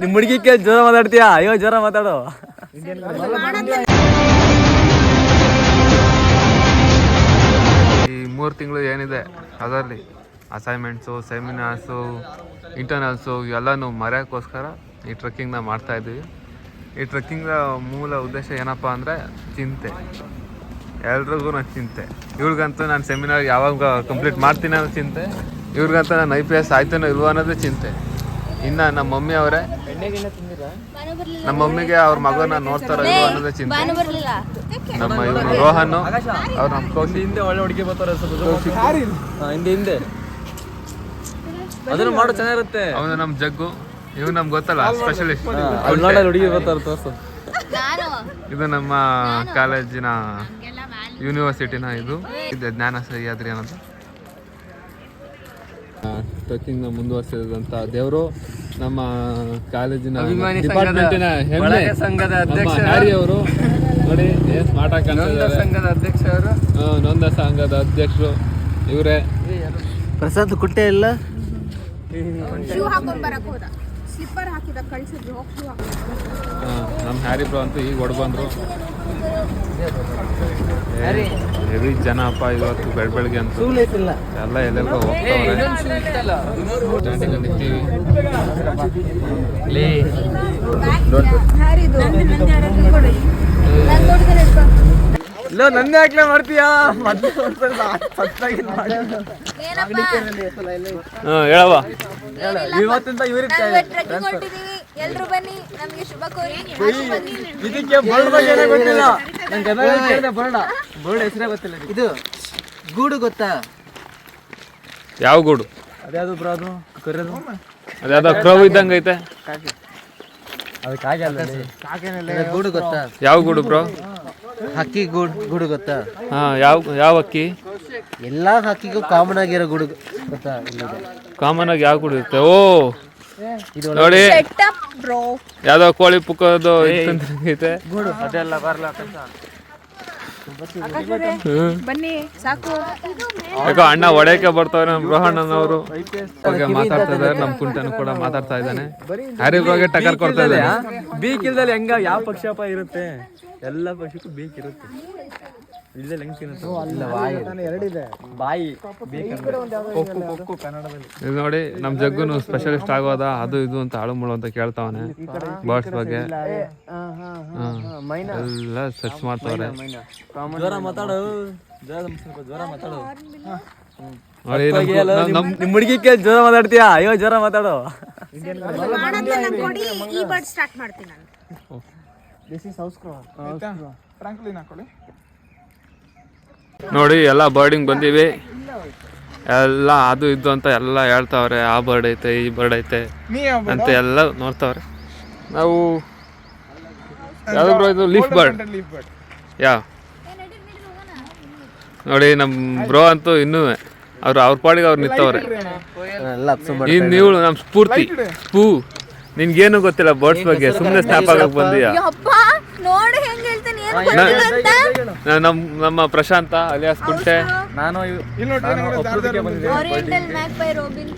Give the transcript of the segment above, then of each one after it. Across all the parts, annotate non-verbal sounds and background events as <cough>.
ನಿಮ್ಮ ಕೇಳ ಜ್ವರ ಮಾತಾಡ್ತೀಯಾ? ಅಯ್ಯೋ ಜ್ವರ ಮಾತಾಡೋ. ಈ ಮೂರು ತಿಂಗಳು ಏನಿದೆ, ಅದರಲ್ಲಿ ಅಸೈನ್ಮೆಂಟ್ಸು ಸೆಮಿನಾರ್ಸು ಇಂಟರ್ನಲ್ಸು ಎಲ್ಲನೂ ಮರೆಯೋಕ್ಕೋಸ್ಕರ ಈ ಟ್ರೆಕ್ಕಿಂಗ್ನ ಮಾಡ್ತಾ ಇದ್ದೀವಿ ಈ ಟ್ರೆಕ್ಕಿಂಗ್ ಮೂಲ ಉದ್ದೇಶ ಏನಪ್ಪ ಅಂದರೆ ಚಿಂತೆ. ಎಲ್ರಿಗೂ ನಾನು ಚಿಂತೆ. ಇವ್ರಿಗಂತೂ ನಾನು ಸೆಮಿನಾರ್ ಯಾವಾಗ ಕಂಪ್ಲೀಟ್ ಮಾಡ್ತೀನಿ ಅನ್ನೋ ಚಿಂತೆ. ಇವ್ರಿಗಂತೂ ನಾನು ಐ ಪಿ ಎಸ್ ಆಯ್ತೇನೋ ಇಲ್ವೋ ಅನ್ನೋದೇ ಚಿಂತೆ. ಇನ್ನು ನಮ್ಮ ಮಮ್ಮಿ ಅವರೇ ನಮ್ಮ ಮಮ್ಮಿಗೆ ಅವ್ರ ಮಗನ ನೋಡ್ತಾರೋ ಇಲ್ವೋ ಅನ್ನೋದೇ ಚಿಂತೆ. ನಮ್ಮ ಇವನು ರೋಹನ್ ಅವ್ರ ನಮ್ಮ ಕೌಶಿ. ಹಿಂದೆ ಒಳ್ಳೆ ಹುಡುಗಿ ಬರ್ತಾರೆ ಹಿಂದೆ ಹಿಂದೆ. ಅದನ್ನು ಮಾಡೋ ಚೆನ್ನಾಗಿರುತ್ತೆ. ಅವನು ನಮ್ಮ ಜಗ್ಗು. ಇವ್ ನಮ್ಗೆ ಗೊತ್ತಲ್ಲ ಸ್ಪೆಷಲಿಸ್ಟ್ ಅಲ್ಲಿ ಹುಡುಗಿ ಬರ್ತಾರೆ ತೋರ್ಸು. ಇದು ನಮ್ಮ ಕಾಲೇಜಿನ ಯೂನಿವರ್ಸಿಟಿನ ಇದು. ಇದೆ ಜ್ಞಾನ ಸಹ್ಯಾದ್ರಿ ಅನ್ನೋದು ಟ್ರೆಕ್ಕಿಂಗ್ ಮುಂದುವರಿಸಿದಂತ ದೇವರು ನಮ್ಮ ಕಾಲೇಜಿನ ಡಿಪಾರ್ಟ್ಮೆಂಟಿನ ಹೆಮ್ಮೆ ಸಂಘದ ಅಧ್ಯಕ್ಷ. ಹ್ಯಾರಿ ಅವರು ನೋಡಿ ಸ್ಮಾರ್ಟ್ ಸಂಘದ ಅಧ್ಯಕ್ಷ ಅವರು. ನೊಂದ ಸಂಘದ ಅಧ್ಯಕ್ಷರು ಇವರೇ. ಪ್ರಸಾದ್ ಕುಟ್ಟೆ ಇಲ್ಲ? ನಮ್ಮ ಹ್ಯಾರಿ ಬ್ರೋ ಅಂತೂ ಈಗ ಹೊಡ್ ಬಂದರು. ಹೆವಿ ಜನ ಅಪ್ಪ ಇವತ್ತು ಬೆಳ್ ಬೆಳಗ್ಗೆ ಅಂತೂ. ಇಲ್ಲ ಎಲ್ಲ ಎಲ್ಲೆಲ್ಲ ಹೋಗ್ತಾವ್ರೆ. ನಿಂತೀವಿ ಇಲ್ಲ ನಂದೇ ಹಾಕ್ಲೆ ಮಾಡ್ತೀಯಾ? ಮೊದ್ಲು ಹೇಳವ ಇವತ್ತಿಂದ ಇವ್ರಿಗೆ ಟ್ರೆಕ್ಕಿಂಗ್ ಹೊರಟಿದೀವಿ ಎಲ್ರು ಬನ್ನಿ ನಮ್ಗೆ ಶುಭ ಕೋರಿ. ಬನ್ನಿ. ಇದಕ್ಕೆ ಬೋರ್ಡ್ ಬಗ್ಗೆ ಏನೂ ಗೊತ್ತಿಲ್ಲ. ನಂಗೆ ಕೇಳಿದೆ ಬೋರ್ಡ ಬೋರ್ಡ್ ಹೆಸರೇ ಗೊತ್ತಿಲ್ಲ ಇದು ಗೂಡು ಗೊತ್ತಾ? ಯಾವ ಗೂಡು? ಅದ್ಯಾವುದು ಬ್ರೋ ಅದು? ಕರೆಯೋದು ಅದ್ಯಾವ್ದೋ ಇದ್ದಂಗೆ ಐತೆ. ಅಲ್ಲ ಗೂಡು ಗೊತ್ತಾ? ಯಾವ ಗೂಡು ಬ್ರೋ ಹಕ್ಕಿ ಗೂಡು ಗೂಡು ಗೊತ್ತಾ? ಹಾ ಯಾವ ಯಾವ ಅಕ್ಕಿ ಎಲ್ಲಾ ಹಕ್ಕಿಗೂ ಕಾಮನ್ ಆಗಿರೋ ಗುಡುಗು ಗೊತ್ತಾ? ಇಲ್ಲಿದೆ ಕಾಮನ್ ಆಗಿ ಯಾವ ಗೂಡು ಇರುತ್ತೆ? ಓ! ನೋಡಿ. ಯಾವ್ದೋ ಕೋಳಿ ಪುಕ್ಕದು ಐತೆ ಅದೆಲ್ಲ ಬರಲ್ಲ ಬನ್ನಿ ಸಾಕು. ಯಾಕೋ ಅಣ್ಣ ಒಡೆಯಕ್ಕೆ ಬರ್ತಾವ್ರೆ ನಮ್ಮ ರೋಹಣ್ಣನವರು ಬಗ್ಗೆ ಮಾತಾಡ್ತಾ ಇದ್ದಾರೆ ನಮ್ಮ ಕುಂಟನು ಕೂಡ ಮಾತಾಡ್ತಾ ಇದ್ದಾನೆ. ಹ್ಯಾರಿ ಟಕರ್ ಟಕ್ಕರ್ ಕೊಡ್ತಾ ಇದ್ದಾನೆ. ಬೀಕ್ ಇಲ್ದಲ್ಲಿ ಹೆಂಗ ಯಾವ ಪಕ್ಷಪ ಇರುತ್ತೆ? ಎಲ್ಲ ಪಕ್ಷಕ್ಕೂ ಬೀಕ್ ಇರುತ್ತೆ ಹೆಂಗ್ ತಿನ್ನುತ್ತೆ ಎರಡಿದೆ. ಬಾಯಿ. ಬೀಕ್ ಅಂದ್ರೆ. ಕೊಕ್ಕು ಕೊಕ್ಕು ಕನ್ನಡದಲ್ಲಿ. ಇದು ನೋಡಿ ನಮ್ಮ ಜಗ್ಗುನು ಸ್ಪೆಷಲಿಸ್ಟ್ ಆಗೋದ ಅದು ಇದು ಅಂತ ಹಾಳು ಮುಳು ಅಂತ ಕೇಳ್ತಾವನೆ. ಬರ್ಡ್ಸ್ ಬಗ್ಗೆ. ಎಲ್ಲ ಸರ್ಚ್ ಮಾಡ್ತಾವ್ರೆ. ಜ್ವರ ಮಾತಾಡು. ಜ್ವರ ಮಾತಾಡು ನಿಮ್ ಹುಡುಗಿ ನಮ್- ನಮ್ ನಿಮ್ಮ ಹುಡುಗಿಗೆ ಜ್ವರ ಮಾತಾಡ್ತೀಯಾ? ಅಯ್ಯೋ ಜ್ವರ ಮಾತಾಡು. ಮಾಡಂತ ಕೊಡಿ ಈ ಬರ್ಡ್ ಸ್ಟಾರ್ಟ್ ಮಾಡ್ತೀನಿ ನಾನು. ನೋಡಿ ಎಲ್ಲ ಬರ್ಡಿಂಗ್ ಬಂದೀವಿ. ಎಲ್ಲ ಅದು ಇದು ಅಂತ ಎಲ್ಲ ಹೇಳ್ತಾವ್ರೆ ಆ ಬರ್ಡ್ ಐತೆ ಈ ಬರ್ಡ್ ಐತೆ ಅಂತ ಎಲ್ಲ ನೋಡ್ತಾವ್ರೆ. ನಾವು ಯಾವ್ದು ಬ್ರೋ ಇದು? ಲೀಫ್ ಬರ್ಡ್ ಯಾ? ನೋಡಿ ನಮ್ಮ ಬ್ರೋ ಅಂತೂ ಇನ್ನೂ ಅವ್ರು ಅವ್ರ ಪಾಡಿಗೆ ಅವ್ರು ನಿಂತವ್ರೆ. ನೀವು ನಮ್ಮ ಸ್ಫೂರ್ತಿ. ಸ್ಪೂ ನಿನ್ಗೇನು ಗೊತ್ತಿಲ್ಲ ಬರ್ಡ್ಸ್ ಬಗ್ಗೆ ಸುಮ್ಮನೆ ಸ್ನ್ಯಾಪ್ ಆಗಕ್ಕೆ ಬಂದಿಯಾ? ಅಪ್ಪ ನೋಡು ಹೆಂಗ್ ಹೇಳ್ತಾನೆ ಏನು ಗೊತ್ತಿಲ್ಲ ಅಂತ? ನಾ- ನಮ್ ನಮ್ಮ ಪ್ರಶಾಂತ ಅಲಿಯಾಸ್ ಕುಂಟೆ. ನಾನು ಒಪ್ಪೋದಕ್ಕೆ ಬಂದಿದ್ದೆ ಓರಿಯೆಂಟಲ್ ಮ್ಯಾಗ್ಪೈ ರೋಬಿನ್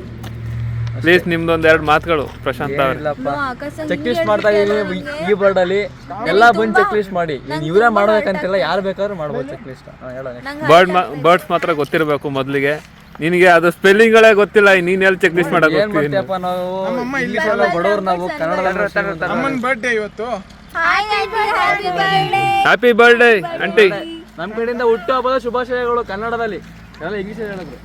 ಪ್ಲೀಸ್ ನಿಮ್ದೊಂದ್ ಎರಡು ಮಾತುಗಳು ಪ್ರಶಾಂತ ಅವ್ರೆ. ಆಕಾಶ ಚೆಕ್ ಲಿಸ್ಟ್ ಮಾಡ್ತಾ ಇದೀವಿ ಈ ಬರ್ಡ್ ಅಲ್ಲಿ ಎಲ್ಲಾ ಬಂದು ಚೆಕ್ ಲಿಸ್ಟ್ ಮಾಡಿ. ಇವ್ನ್ ಇವರೇ ಮಾಡ್ಬೇಕಂತಿಲ್ಲ ಯಾರು ಬೇಕಾದ್ರೂ ಮಾಡ್ಬೋದು ಚೆಕ್ ಲಿಸ್ಟ್ ಹೇಳ ಬರ್ಡ್ ಬರ್ಡ್ಸ್ ಮಾತ್ರ ಗೊತ್ತಿರಬೇಕು ಮೊದಲಿಗೆ. ನಿನಗೆ ಅದು ಸ್ಪೆಲ್ಲಿಂಗ್ಗಳೇ ಗೊತ್ತಿಲ್ಲ ನೀನ್ ಎಲ್ಲಿ ಚೆಕ್ ಲಿಸ್ಟ್ ಮಾಡಕ್ ಏನ್ ಮಾಡ್ತೀಯಪ್ಪ ನಾವು? ಇಂಗ್ಲಿಷ್ ಎಲ್ಲ ಬಡವ್ರು ನಾವು ಕನ್ನಡದಲ್ಲಿ ಅಮ್ಮನ ಬರ್ಡೇ ಇವತ್ತು. Hi aunty happy birthday happy birthday aunty ನಮ್ಮ ಕಡೆಯಿಂದ ಹುಟ್ಟು ಹಬ್ಬದ ಶುಭಾಶಯಗಳು ಕನ್ನಡದಲ್ಲಿ. ಎಲ್ಲ ಇಂಗ್ಲಿಷ್ ಹೇಳಿದ್ರು.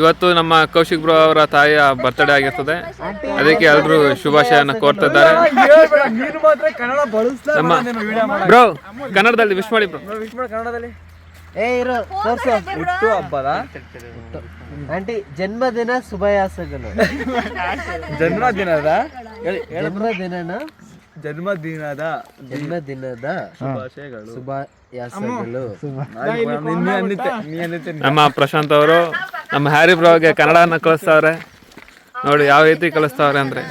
ಇವತ್ತು ನಮ್ಮ ಕೌಶಿಕ್ ಬ್ರೋ ಅವರ ತಾಯಿಯ ಬರ್ತ್ಡೇ ಆಗಿರ್ತದೆ. ಅದಕ್ಕೆ ಎಲ್ಲರೂ ಶುಭಾಶಯನ ಕೋರ್ತಾ ಇದ್ದಾರೆ ನೀನು ಮಾತ್ರ ಕನ್ನಡ ಬಳಸ್ತಾ ನಮ್ಮ ಬ್ರೋ ಕನ್ನಡದಲ್ಲಿ ವಿಶ್ ಮಾಡಿ ಬ್ರೋ. ವಿಶ್ ಮಾಡು ಕನ್ನಡದಲ್ಲಿ. ಏ ಇರೋ ತೋರ್ಸು. ಹುಟ್ಟು ಹಬ್ಬದ. ಆಂಟಿ ಜನ್ಮದಿನ ಶುಭಯಾಸಗಳು ಜನ್ಮದಿನದ? ಹೇಳಿ ಜನ್ಮದಿನನ? ಜನ್ಮದಿನದ ಜನ್ಮದಿನದ ಶುಭಾಶಯಗಳು. ಶುಭಯಾಸಗಳು ನಮ್ಮ ಪ್ರಶಾಂತ್ ಅವರು ನಮ್ಮ ಹ್ಯಾರಿ ಬ್ರೋಗೆ ಕನ್ನಡನ ಕಳಿಸ್ತಾವ್ರೆ. ನೋಡಿ ಯಾವ ರೀತಿ ಕಳಿಸ್ತಾವ್ರೆ ಅಂದ್ರೆ.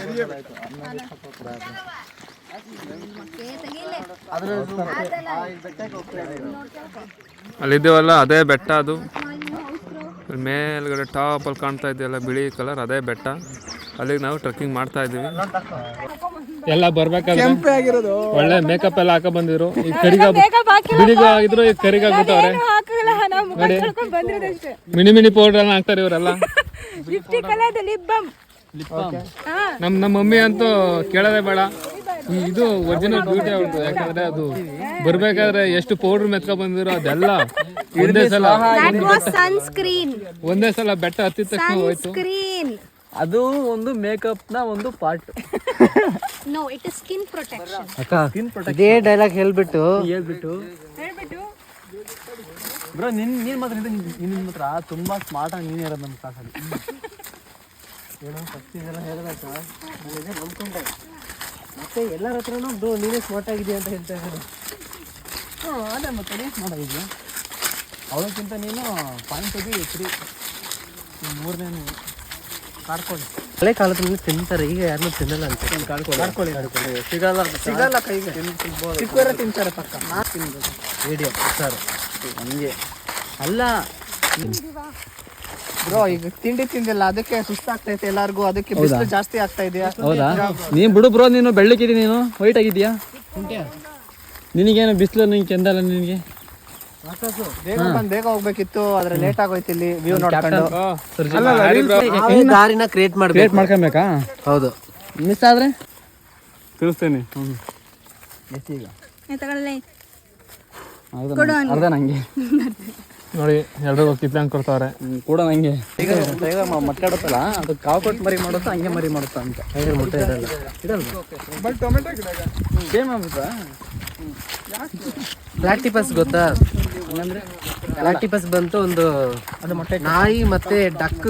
ಅಲ್ಲಿದ್ದೇವಲ್ಲ ಅದೇ ಬೆಟ್ಟ ಅದು. ಅಲ್ಲಿ ಟಾಪ್ ಅಲ್ಲಿ ಕಾಣ್ತಾ ಇದೆಯಲ್ಲ ಬಿಳಿ ಕಲರ್ ಅದೇ ಬೆಟ್ಟ. ಅಲ್ಲಿಗೆ ನಾವು ಟ್ರಕ್ಕಿಂಗ್ ಮಾಡ್ತಾ ಇದ್ದೀವಿ. ಎಲ್ಲ ಬರ್ಬೇಕಾದ್ರೆ ಒಳ್ಳೆ ಮೇಕಪ್ ಎಲ್ಲ ಹಾಕ ಬಂದಿದ್ರು. ಈಗ ಕರಿಗ ಬಿಳಿಗ ಆಗಿದ್ರು ಈಗ ತೊಳ್ಕೊಂಡ್ ಬಂದಿರೋದಷ್ಟೇ ಮಿನಿ ಮಿನಿ ಪೌಡರ್ ಎಲ್ಲ ಹಾಕ್ತಾರೆ ಇವರೆಲ್ಲ. <laughs> ನಮ್ ನಮ್ಮ ಮಮ್ಮಿ ಅಂತೂ ಕೇಳೋದೇ ಬೇಡ. ಇದು ಒರಿಜಿನಲ್ ಬ್ಯೂಟಿ ಅವ್ರದ್ದು ಯಾಕಂದ್ರೆ ಅದು ಬರ್ಬೇಕಾದ್ರೆ ಎಷ್ಟು ಪೌಡರ್ ಮೆತ್ಕೊ ಬಂದಿರೋ ಅದೆಲ್ಲ <laughs> ಒಂದೇ ಸಲ. ಸನ್ಸ್ಕ್ರೀನ್ ಒಂದೇ ಸಲ ಬೆಟ್ಟ ಹತ್ತಿದ ತಕ್ಷಣ ಹೋಯ್ತು. ಸ್ಕ್ರೀನ್ ಅದು ಒಂದು ಮೇಕಪ್ನ ಒಂದು part no it is skin protection ಅಕ್ಕ ಇದೇ ಡೈಲಾಗ್ ಹೇಳ್ಬಿಟ್ಟು. ಹೇಳ್ಬಿಟ್ಟು. ಹೇಳ್ಬಿಟ್ಟು. ಬ್ರೋ ನಿನ್ ನೀನ್ ಮಾತ್ರ ನಿನ್ ನಿನ್ ಮಾತ್ರ ತುಂಬಾ ಸ್ಮಾರ್ಟ್ ಆಗಿ ನೀನ್ ಇರೋದು ನಮ್ಮ ಕ್ಲಾಸಲ್ಲಿ ಇದೆಲ್ಲ ಹೇಳಬೇಕು. ನಾನಿದೆ ನಂಬ್ಕೊಂಡೆ ಮತ್ತೆ ಎಲ್ಲರ ಹತ್ರನು ಬ್ರೋ ನೀನೇ ಸ್ಮಾರ್ಟ್ ಆಗಿದೆಯಾ ಅಂತ ಹೇಳ್ತಾ ಇದ್ದಾರೆ ಹ್ಞೂ ಅದೇ ಮತ್ತೆ ನೀನು ಸ್ಮಾರ್ಟ್ ಆಗಿದ್ಯಾ ಅವಳಕ್ಕಿಂತ ನೀನು ಪಾಯಿಂಟ್ ಬಿ ಫ್ರೀ ಮೂರನೇ ಕಾಡ್ಕೊಳ್ಳಿ. ಹಳೆ ಕಾಲದಲ್ಲಿ ತಿಂತಾರೆ ಈಗ ಯಾರನ್ನೂ ತಿನ್ನಲ್ಲ ಅಂತ. ಕಾಡ್ಕೊಳ್ಳಿ. ಸಿಗಲ್ಲ ಸಿಗಲ್ಲ ಕೈಗೆ. ಚಿಕ್ಕವರೇ ತಿಂತಾರೆ ಪಕ್ಕ. ನಾ ತಿನ್ಬೇಕು ವಿಡಿಯೋ ಸರ್ ಹಂಗೆ. ಅಲ್ಲ. ಬ್ರೋ ಈಗ ತಿಂಡಿ ತಿಂದಿಲ್ಲ ಅದಕ್ಕೆ ಸುಸ್ತಾಗ್ತೈತೆ ಎಲ್ಲಾರ್ಗು ಅದಕ್ಕೆ ಬಿಸಿಲು ಜಾಸ್ತಿ ಆಗ್ತಾ ಇದೆಯಾ? ಹೌದಾ? ನೀನ್ ಬಿಡು ಬ್ರೋ ನೀನು ಬೆಳ್ಳಕ್ಕಿದಿ ನೀನು ವೈಟ್ ಆಗಿದ್ಯಾ ನಿನಗೇನು ಬಿಸಿಲು ನಿಂಗೆ ಕೆಂದಲ್ಲ ನಿನಗೆ? ಬೇಗ ಬಂದ್ ಬೇಗ ಹೋಗ್ಬೇಕಿತ್ತು ಆದ್ರೆ ಲೇಟ್ ಆಗೋಯ್ತು ಇಲ್ಲಿ ವ್ಯೂ ನೋಡ್ಕೊಂಡು. ನಾವೇ ದಾರಿನ ಕ್ರಿಯೇಟ್ ಮಾಡ್ಬೇಕು. ವೇಟ್ ಮಾಡ್ಕೊಬೇಕಾ? ಹೌದು. ಮಿಸ್ ಆದ್ರೆ? ತಿಳಿಸ್ತೇನೆ. ಎಷ್ಟೀಗ ತಗೊಳ್ಳಿ. ಅರ್ಧ ನಂಗೆ. <laughs> ನೋಡಿ ಎಲ್ರಿಗೂ ಕಿತ್ಲಂಗ್ ಕೊಡ್ತಾವ್ರೆ. ಕೂಡ ನಂಗೆ. ಈಗ ಮಟ್ಟಾಡುತ್ತಲ್ಲ ಅದು ಕಾವು ಕೊಟ್ಟು ಮರಿ ಮಾಡುತ್ತಾ ಹಂಗೆ ಮರಿ ಮಾಡುತ್ತಾ ಅಂತ. ಹೇಗೆ ಮುಟ್ಟೆ ಸೇಮ್ ಆಗ್ಬಿಟ್ರಾ ಪ್ಲಾಟಿಪಸ್ ಗೊತ್ತಾ? ಪ್ಲಾಟಿಪಸ್ ಬಂತು ಒಂದು ನಾಯಿ ಮತ್ತೆ ಡಕ್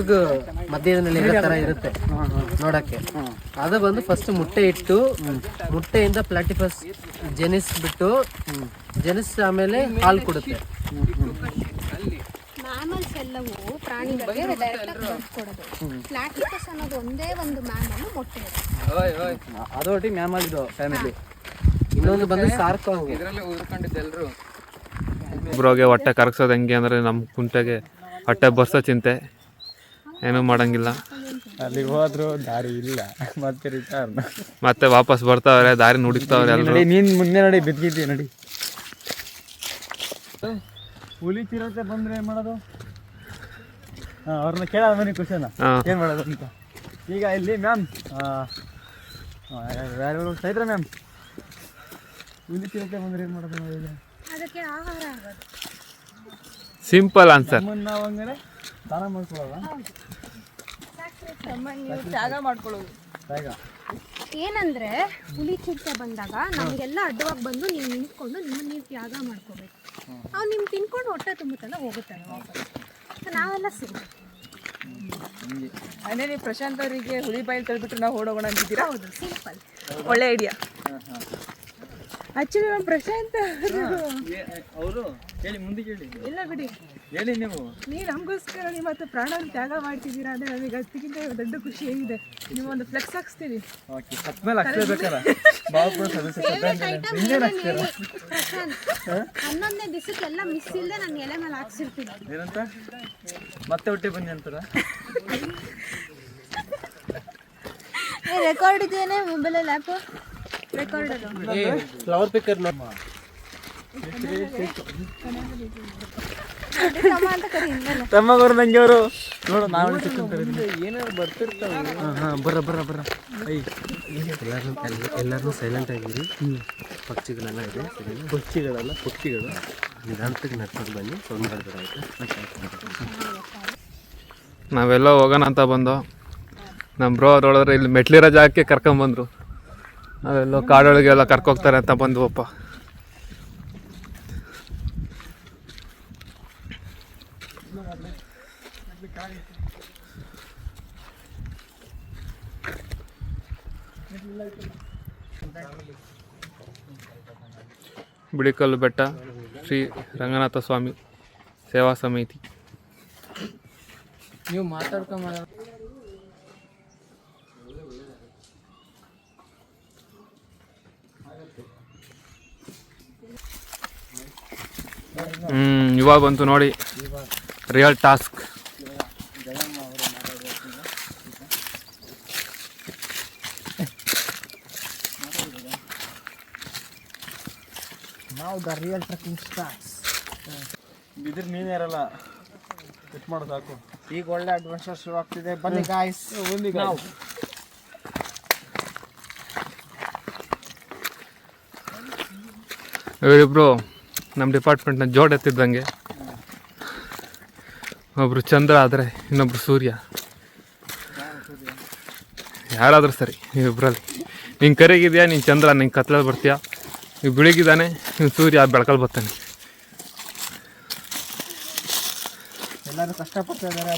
ಮಧ್ಯದಲ್ಲಿ ಇರೋ ತರ ಇರುತ್ತೆ. ನೋಡಕ್ಕೆ. ಅದು ಬಂದು ಫಸ್ಟ್ ಮುಟ್ಟೆ ಇಟ್ಟು ಮುಟ್ಟೆಯಿಂದ ಪ್ಲಾಟಿಪಸ್ ಜನಿಸ್ಬಿಟ್ಟು ಜನಿಸ್ ಆಮೇಲೆ ಹಾಲು ಕೊಡುತ್ತೆ. ಮ್ಯಾಮಲ್ಸ್ ಎಲ್ಲವೂ ಪ್ರಾಣಿಗಳಿಗೆ ಡೈರೆಕ್ಟ್ ಆಗಿ ಬರ್ತ್ ಕೊಡೋದು. ಪ್ಲಾಟಿಕಸ್ ಅನ್ನೋದು ಒಂದೇ ಒಂದು ಮ್ಯಾಮಲ್ ಮೊಟ್ಟೆ ಇರುತ್ತೆ ಅದೊಟ್ಟಿಗೆ ಮ್ಯಾಮಲ್ದು ಫ್ಯಾಮಿಲಿ ಇನ್ನೊಂದು ಬಂದು ಸಾರ್ಕಾಂಗ್ ಒಬ್ರೋಗೆ ಹೊಟ್ಟೆ ಕರಗ್ಸೋದು ಹೆಂಗೆ ಅಂದರೆ ನಮ್ಮ ಕುಂಟೆಗೆ ಹೊಟ್ಟೆ ಬರ್ಸೋ ಚಿಂತೆ. ಏನೂ ಮಾಡಂಗಿಲ್ಲ. ಅಲ್ಲಿಗೆ ಹೋದ್ರು ದಾರಿ ಇಲ್ಲ. ಮತ್ತೆ ರಿಟರ್ನ್ ಮತ್ತೆ ವಾಪಸ್ ಬರ್ತಾವ್ರೆ ದಾರಿ ನುಡಿಸ್ತಾವ್ರೆ ಅಲ್ಲಿ ನಡಿ ನೀನ್ ಮುಂದೆ ನಡಿ ಬಿದ್ದಿದ್ದೀನಿ ನಡಿ. ಹುಲಿ ಚಿರತೆ ಬಂದ್ರೆ ಏನು ಮಾಡೋದು? ಹಾ ಅವ್ರನ್ನ ಕೇಳೋದು ಮನೆ ಕ್ವಶನ್. ಏನು ಏನ್ ಮಾಡೋದು ಅಂತ. ಈಗ ಇಲ್ಲಿ ಮ್ಯಾಮ್ ಯಾರು ಸೈತ್ರ ಮ್ಯಾಮ್ ಹುಲಿ ಚಿರತೆ ಬಂದ್ರೆ ಏನು ಮಾಡೋದು ನಾವು ಈಗ? ಅದಕ್ಕೆ ಆಹಾರ ಆಗೋದು. ಸಿಂಪಲ್ ಆನ್ಸರ್ ನಾವು ಹಂಗಾರೆ ಸ್ನಾನ ಮಾಡ್ಕೊಳ್ಳೋದ? ತ್ಯಾಗ ಮಾಡ್ಕೊಳ್ಳೋದು. ಬೇಗ ಏನಂದ್ರೆ ಹುಲಿ ಚಿರತೆ ಬಂದಾಗ ನಮಗೆಲ್ಲ ಅಡ್ಡವಾಗಿ ಬಂದು ನೀವು ನಿಂತ್ಕೊಂಡು ನಿಮ್ಮ ನೀವು ತ್ಯಾಗ ಮಾಡ್ಕೋಬೇಕು. ಅವ್ನು ನಿಮ್ಗೆ ತಿನ್ಕೊಂಡು ಹೊಟ್ಟೆ ತುಂಬುತ್ತಲ್ಲ ಹೋಗುತ್ತಲ್ಲ ವಾಪಸ್. ನಾವೆಲ್ಲ ಸಿಗುತ್ತೆ ಅದೇ ನೀವು ಪ್ರಶಾಂತ್ ಅವರಿಗೆ ಹುಳಿ ಬಾಯಿಲ್ ತಳ್ಬಿಟ್ಟು ನಾವು ಓಡೋಗೋಣ ಅಂತಿದ್ದೀರಾ? ಹೌದು ಸಿಂಪಲ್. ಒಳ್ಳೆ ಐಡಿಯಾ ಆಕ್ಚುಲಿ ನಮ್ಮ ಪ್ರಶಾಂತ್ ಅವರು. ಹೇಳಿ ಮುಂದೆ ಹೇಳಿ ಇಲ್ಲ ಬಿಡಿ. ಹೇಳಿ ನೀವು. ನೀವು ನಮಗೋಸ್ಕರ ನೀವು ಹತ್ರ ಪ್ರಾಣವನ್ನು ತ್ಯಾಗ ಮಾಡ್ತಿದ್ದೀರಾ ಅಂದರೆ ನಮಗೆ ಅದಕ್ಕಿಂತ ದೊಡ್ಡ ಖುಷಿ ಏನಿದೆ. ನೀವು ಒಂದು ಫ್ಲೆಕ್ಸ್ ಹಾಕ್ಸ್ತೀರಿ. ಓಕೆ ಸತ್ಮೇಲೆ ಹಾಕ್ಲೇಬೇಕಾರ ಬಾಬು ಹನ್ನೊಂದನೇ ದಿವಸಕ್ಕೆಲ್ಲ ಮಿಸ್ ಇಲ್ಲದೆ ನಾನು ಎಲೆ ಮೇಲೆ ಹಾಕ್ಸಿರ್ತೀನಿ. ಏನಂತ? ಮತ್ತೆ ಹೊಟ್ಟೆ ಬನ್ನಿ ಅಂತಾರ? ರೆಕಾರ್ಡ್ ಇದೆಯೇ ಮೊಬೈಲಲ್ಲಿ ಆ್ಯಪು ಫ್ಲವರ್ ಪಿಕ್ಕರ್ ಹಿಂದಲ್ಲ ತಮ್ಮಗವ್ರು ನಂಗೆ ಅವರು ನೋಡು ನಾವು ಏನಾದ್ರು ಬರ್ತಿರ್ತಾವೆ ಹಾಂ ಬರ್ರ ಬರ್ರ ಬರ್ರ. ಎಲ್ಲರೂ ಎಲ್ಲರೂ ಸೈಲೆಂಟ್ ಆಗಿರಿ. ಪಕ್ಷಿಗಳೆಲ್ಲ ಇದೆ ಪಕ್ಷಿಗಳೆಲ್ಲ ಪಕ್ಷಿಗಳು. ನಿಧಾನಕ್ಕೆ ನಡ್ಕೊಂಡು ಬನ್ನಿ ಸೌಂಡ್ ಬರ್ಬೇಡ ನಾವೆಲ್ಲ ಹೋಗೋಣ ಅಂತ ಬಂದು. ನಮ್ಮ ಬ್ರೋ ಅವ್ರೊಳದ್ರೆ ಇಲ್ಲಿ ಮೆಟ್ಲಿರೋ ಜಾಗಕ್ಕೆ ಕರ್ಕೊಂಬಂದ್ರು ನಾವೆಲ್ಲೋ ಕಾಡೊಳಗೆಲ್ಲ ಕರ್ಕೋಗ್ತಾರೆ ಅಂತ ಬಂದ್ವಪ್ಪ. ಬಿಳಿಕಲ್ಲು ಬೆಟ್ಟ ಶ್ರೀ ರಂಗನಾಥ ಸ್ವಾಮಿ ಸೇವಾ ಸಮಿತಿ. ನೀವು ಮಾತಾಡ್ಕೊಂಬ ಇವಾಗ ಬಂತು ನೋಡಿ ರಿಯಲ್ ಟಾಸ್ಕ್ ನಾವು ದ ರಿಯಲ್ ಟ್ರಕ್ಕಿಂಗ್ ಸ್ಟಾರ್ಸ್ ಬಿದ್ರೆ ನೀನೇ ಇರಲ್ಲ. ಇಟ್ ಮಾಡು ಸಾಕು ಈಗ ಒಳ್ಳೆ ಅಡ್ವೆಂಚರ್ ಶುರು ಆಗ್ತಿದೆ. ಬನ್ನಿ ಗಾಯ್ಸ್ ನಾವು ಇವರಿಬ್ರು ನಮ್ಮ ಡಿಪಾರ್ಟ್ಮೆಂಟ್ನ ಜೋಡ್ ಎತ್ತಿದ್ದಂಗೆ. ಒಬ್ರು ಚಂದ್ರ ಆದರೆ ಇನ್ನೊಬ್ರು ಸೂರ್ಯ. ಯಾರಾದರೂ ಸರಿ ನೀವಿಬ್ರಲ್ಲಿ ನೀನು ಕರೆಗಿದೆಯಾ ನೀನು ಚಂದ್ರ ನಿಂಗೆ ಕತ್ಲಲ್ಲಿ ಬರ್ತೀಯಾ? ನೀವು ಬಿಳಿಗಿದ್ದಾನೆ ನೀನು ಸೂರ್ಯ ಬೆಳಕಲ್ಲಿ ಬರ್ತಾನೆ. ಎಲ್ಲರೂ ಕಷ್ಟಪಡ್ತಾ ಇದ್ದಾರೆ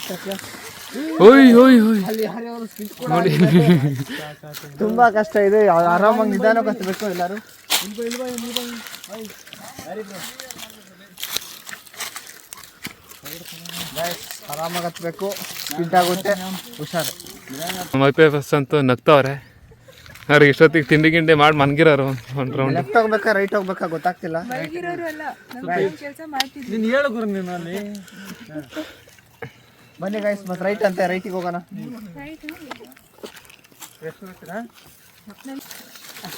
ಓಯ್ ಓಯ್ ಓಯ್. ನೋಡಿ. ತುಂಬಾ ಕಷ್ಟ ಇದೆ ಆರಾಮಾಗಿ ನಿಧಾನ ಕಷ್ಟಬೇಕು ಎಲ್ಲರೂ. ವೆರಿ ಹತ್ಬೇಕು ಸ್ಪೀಡ್ ಆಗುತ್ತೆ. ಹುಷಾರು. ನಮ್ಮ ಬಸ್ ಅಂತೂ ನಗ್ತವ್ರೆ. ಅವ್ರಿಗೆ ಇಷ್ಟೊತ್ತಿಗೆ ತಿಂಡಿ ಗಿಂಡಿ ಮಾಡಿ ಮನ್ಗಿರೋರು ಒಂದು ರೌಂಡ್ ಲೆಫ್ಟ್ ಹೋಗ್ಬೇಕಾ ರೈಟ್ ಹೋಗ್ಬೇಕಾ ಗೊತ್ತಾಗ್ತಿಲ್ಲ. ಮಲಗಿರೋರು ಅಲ್ಲ. ನಮ್ಮ ಕೆಲಸ ಮಾಡ್ತಿದ್ವಿ ನೀನು ಹೇಳು ಗುರು ನೀನು ಅಲ್ಲಿ. ಬನ್ನಿ ಗೈಸ್ ಮತ್ತೆ ರೈಟ್ ಅಂತೆ ರೈಟಿಗೆ ಹೋಗೋಣ.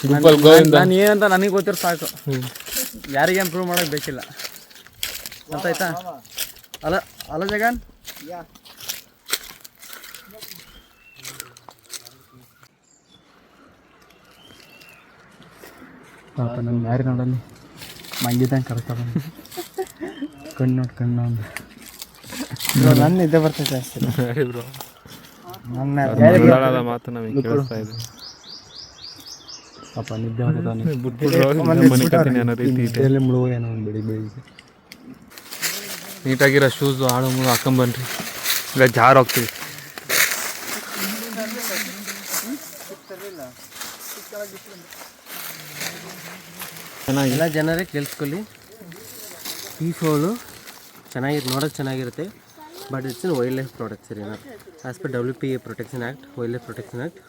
ಗುಂಪಲ್ ಗೋವಿಂದ ನಾನು ಏನಂತ ನನಗೆ ಗೊತ್ತಿರೋ ಸಾಕು. ಯಾರಿಗೆ ಪ್ರೂವ್ ಮಾಡೋದು ಬೇಕಿಲ್ಲ. ಅರ್ಥ ಆಯ್ತಾ ಅಲ್ಲ ಅಲ್ಲ ಜಗನ್ ಪಾಪ ನನ್ನ ಯಾರು ನೋಡಲ್ಲಿ ಮಂಗಿದಂಗೆ ಕರ್ಕೊಂಡು ಕಣ್ಣು ನೋಡಿ ಕಣ್ಣು ಒಂದು ನನ್ನ ನಿದ್ದೆ ಬರ್ತೈತೆ ಜಾಸ್ತಿ ಬ್ರೋ ನನ್ನ ಮಾತು ನಮಗೆ ಕೇಳಿಸ್ತಾ ಇದೆ ಪಾಪ ನಿದ್ದೆ ಹೋಗ್ತಾನೆ ಬಿಟ್ಬಿಡ್ರೋ ಮನೆ ಕತ್ತೀನಿ ರೀತಿ ಇದೆ ಮುಳುಗೋ ಏನೋ ಒಂದು ಬೆಳಿಗ್ಗೆ ಬೆಳಿಗ್ಗೆ ನೀಟಾಗಿರೋ ಶೂಸು ಹಾಳು ಮುಳು ಹಾಕೊಂಬನ್ರಿ. ಇಲ್ಲ ಜಾರು ಹೋಗ್ತೀವಿ ಎಲ್ಲ ಜನರೇ ಕೇಳಿಸ್ಕೊಳ್ಳಿ. ಈ ಫೋನು ಚೆನ್ನಾಗಿ ನೋಡೋದು ಚೆನ್ನಾಗಿರುತ್ತೆ. But it's in wildlife protection ಏನೋ. As per W P A protection act wildlife protection act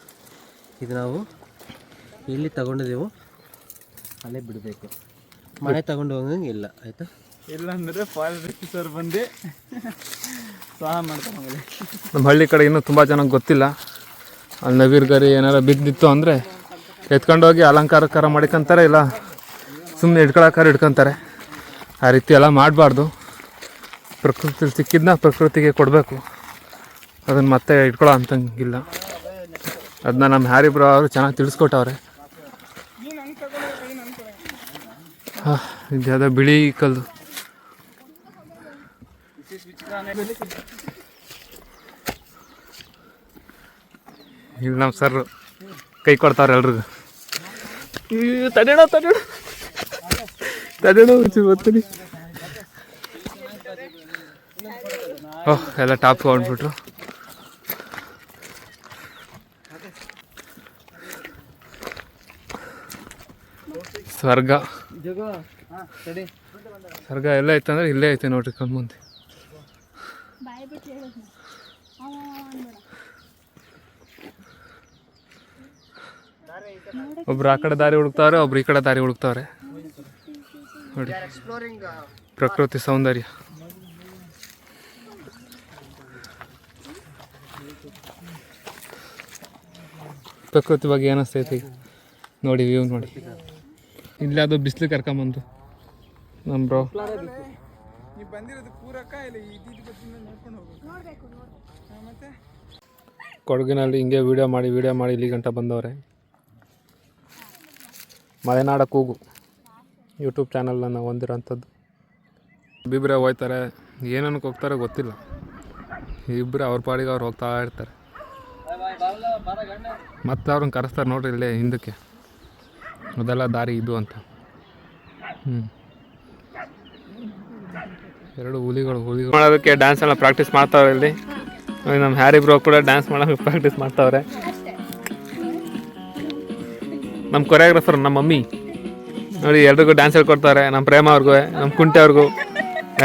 ಇದು ನಾವು ಎಲ್ಲಿ ತಗೊಂಡಿದ್ದೀವೋ. ಅಲ್ಲೇ ಬಿಡಬೇಕು. ಮನೆ ತಗೊಂಡು ಹೋಗಂಗೆ ಇಲ್ಲ ಆಯಿತಾ? ಇಲ್ಲಾಂದ್ರೆ ಫಾರೆಸ್ಟ್ ಆಫೀಸರ್ ಬಂದು ಸಹ ಮಾಡ್ತಾರೆ ನಮ್ಮ ಹಳ್ಳಿ ಕಡೆ ಇನ್ನೂ ತುಂಬ ಜನಕ್ಕೆ ಗೊತ್ತಿಲ್ಲ. ಅಲ್ಲಿ ನವಿರ್ ಗರಿ ಏನಾರ ಬಿದ್ದಿತ್ತು ಅಂದರೆ ಎತ್ಕೊಂಡೋಗಿ ಅಲಂಕಾರಕಾರ ಮಾಡ್ಕೊಂತಾರೆ ಇಲ್ಲ ಸುಮ್ಮನೆ ಹಿಡ್ಕೊಳಕಾರ ಹಿಡ್ಕೊಂತಾರೆ. ಆ ರೀತಿ ಎಲ್ಲ ಮಾಡಬಾರ್ದು. ಪ್ರಕೃತಿ ಸಿಕ್ಕಿದ್ನ ಪ್ರಕೃತಿಗೆ ಕೊಡಬೇಕು. ಅದನ್ನು ಮತ್ತೆ ಇಟ್ಕೊಳ್ಳೋ ಅಂತಂಗಿಲ್ಲ. ಅದನ್ನ ನಮ್ಮ ಹ್ಯಾರಿ ಬ್ರೋ ಅವರು ಚೆನ್ನಾಗಿ ತಿಳಿಸ್ಕೊಟ್ಟವ್ರೆ. ಹಾಂ, ಇದ್ಯಾವುದೋ ಬಿಳಿ ಕಲ್ಲು. ಇಲ್ಲಿ ನಮ್ಮ ಸರ್ ಕೈ ಕೊಡ್ತಾರೆ ಎಲ್ರಿಗೂ. ತಡೆಯೋಣ ತಡೆಯೋಣ ತಡೆಯೋಣ ಬರ್ತೀನಿ ಓಹ್ ಎಲ್ಲ ಟಾಪ್ ಹೊಂಟ್ಬಿಟ್ರು ಸ್ವರ್ಗ. ಸ್ವರ್ಗ ಎಲ್ಲ ಐತಂದ್ರೆ ಇಲ್ಲೇ ಐತೆ ನೋಡ್ರಿ ಕಣ್ಮುಂದೆ. ಒಬ್ರು ಆ ಕಡೆ ದಾರಿ ಹುಡುಕ್ತಾವ್ರೆ, ಒಬ್ರು ಈ ಕಡೆ ದಾರಿ ಹುಡುಕ್ತಾವ್ರೆ. ನೋಡಿ. ಪ್ರಕೃತಿ ಸೌಂದರ್ಯ. ಪ್ರಕೃತಿ ಬಗ್ಗೆ ಏನಿಸ್ತೈತಿ ನೋಡಿ ವ್ಯೂ ನೋಡಿ. ಇಲ್ಲಿ ಅದು ಬಿಸಿಲು ಕರ್ಕೊಂಬಂದು. ನಮ್ಮ ಬ್ರೋ ಕೊಡಗಿನಲ್ಲಿ ಹಿಂಗೆ ವಿಡಿಯೋ ಮಾಡಿ ವಿಡಿಯೋ ಮಾಡಿ ಇಲ್ಲಿ ಗಂಟ ಬಂದವ್ರೆ. ಮಲೆನಾಡ ಕೂಗು. ಯೂಟ್ಯೂಬ್ ಚಾನಲನ್ನು ಹೊಂದಿರೋಂಥದ್ದು. ಇಬ್ಬಿಬ್ರೆ ಹೋಗ್ತಾರೆ ಏನಕ್ಕೆ ಹೋಗ್ತಾರೆ ಗೊತ್ತಿಲ್ಲ. ಇಬ್ಬರು ಅವ್ರ ಪಾಡಿಗೆ ಅವ್ರು ಹೋಗ್ತಾ ಇರ್ತಾರೆ. ಮತ್ತೆ ಅವ್ರನ್ನ ಕರೆಸ್ತಾರೆ ನೋಡ್ರಿ ಇಲ್ಲೇ ಹಿಂದಕ್ಕೆ. ಅದೆಲ್ಲ ದಾರಿ ಇದು ಅಂತ. ಹ್ಞೂ ಎರಡು ಹುಲಿಗಳು ಹುಲಿ ಮಾಡೋದಕ್ಕೆ ಡ್ಯಾನ್ಸ್ ಎಲ್ಲ ಪ್ರಾಕ್ಟೀಸ್ ಮಾಡ್ತಾವ್ರೆ ಇಲ್ಲಿ. ನಮ್ಮ ಹ್ಯಾರಿ ಬ್ರೋ ಕೂಡ ಡ್ಯಾನ್ಸ್ ಮಾಡೋಕೆ ಪ್ರಾಕ್ಟೀಸ್ ಮಾಡ್ತಾವ್ರೆ. ನಮ್ಮ ಕೊರಿಯೋಗ್ರಾಫರ್ ನಮ್ಮ ಮಮ್ಮಿ. ನೋಡಿ ಎಲ್ರಿಗೂ ಡ್ಯಾನ್ಸ್ ಹೇಳ್ಕೊಡ್ತಾರೆ. ನಮ್ಮ ಪ್ರೇಮ ಅವ್ರಿಗೂ ನಮ್ಮ ಕುಂಟೆ ಅವ್ರಿಗೂ.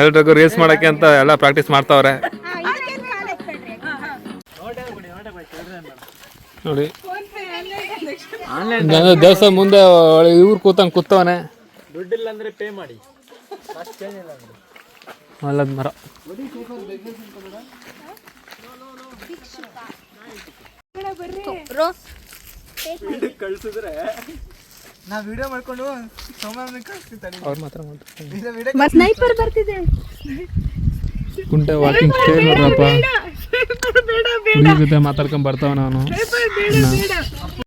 ಎಲ್ರಿಗೂ ರೀಲ್ಸ್ ಮಾಡೋಕ್ಕೆ ಅಂತ ಎಲ್ಲ ಪ್ರಾಕ್ಟೀಸ್ ಮಾಡ್ತಾವ್ರೆ. ನೋಡಿ. ದೇವಸ್ಥಾನ ಮುಂದೆ ಇವ್ರು ಕೂತಂಗೆ ಕೂತವನೆ. ದುಡ್ಡಿಲ್ಲ ಅಂದ್ರೆ ಪೇ ಮಾಡಿ. ಅಲ್ಲದ ಮರ. ನಾ ವಿಡಿಯೋ ಮಾಡ್ಕೊಂಡು ಸೋಮವಾರ ಕಳಿಸ್ತೀನಿ ಅವ್ರು ಮಾತ್ರ ಸ್ನೈಪರ್ ಬರ್ತಿದೆ. ಕುಂಟೆ ವಾಕಿಂಗ್ ಸ್ಟೇ ನೋಡ್ರಪ್ಪ. ಮಾತಾಡ್ಕೊಂಡ್ ಬರ್ತಾವ ನಾನು.